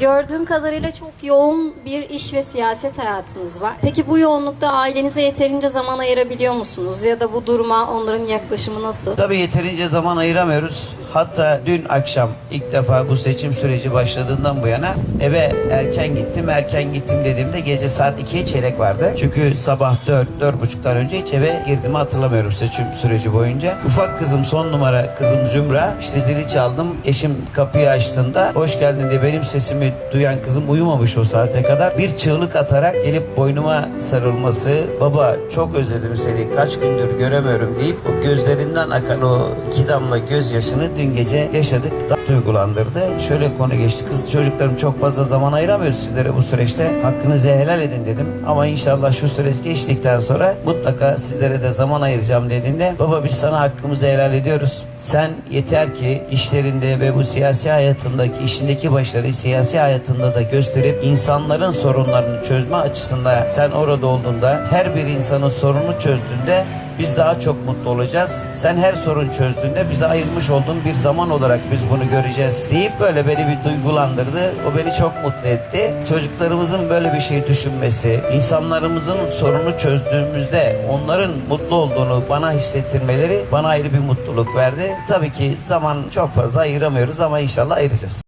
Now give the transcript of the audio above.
Gördüğüm kadarıyla çok yoğun bir iş ve siyaset hayatınız var. Peki bu yoğunlukta ailenize yeterince zaman ayırabiliyor musunuz? Ya da bu duruma onların yaklaşımı nasıl? Tabii yeterince zaman ayıramıyoruz. Hatta dün akşam ilk defa bu seçim süreci başladığından bu yana eve erken gittim. Erken gittim dediğimde gece saat 2'ye çeyrek vardı. Çünkü sabah 4, 4.30'dan önce hiç eve girdiğimi hatırlamıyorum seçim süreci boyunca. Ufak kızım son numara kızım Zümra. İşte zili çaldım. Eşim kapıyı açtığında hoş geldin diye benim sesimi duyan kızım uyumamış o saate kadar. Bir çığlık atarak gelip boynuma sarılması. Baba çok özledim seni kaç gündür göremiyorum deyip o gözlerinden akan o iki damla gözyaşını dün gece yaşadık. Daha duygulandırdı. Şöyle konu geçti. Kız çocuklarım çok fazla zaman ayıramıyoruz sizlere bu süreçte. Hakkınızı helal edin dedim. Ama inşallah şu süreç geçtikten sonra mutlaka sizlere de zaman ayıracağım dediğinde baba biz sana hakkımızı helal ediyoruz. Sen yeter ki işlerinde ve bu siyasi hayatındaki işindeki başarıyı siyasi hayatında da gösterip insanların sorunlarını çözme açısından sen orada olduğunda her bir insanın sorununu çözdüğünde biz daha çok mutlu olacağız. Sen her sorun çözdüğünde bize ayırmış olduğun bir zaman olarak biz bunu göreceğiz deyip böyle beni bir duygulandırdı. O beni çok mutlu etti. Çocuklarımızın böyle bir şey düşünmesi, insanlarımızın sorunu çözdüğümüzde onların mutlu olduğunu bana hissettirmeleri bana ayrı bir mutluluk verdi. Tabii ki zaman çok fazla ayıramıyoruz ama inşallah ayıracağız.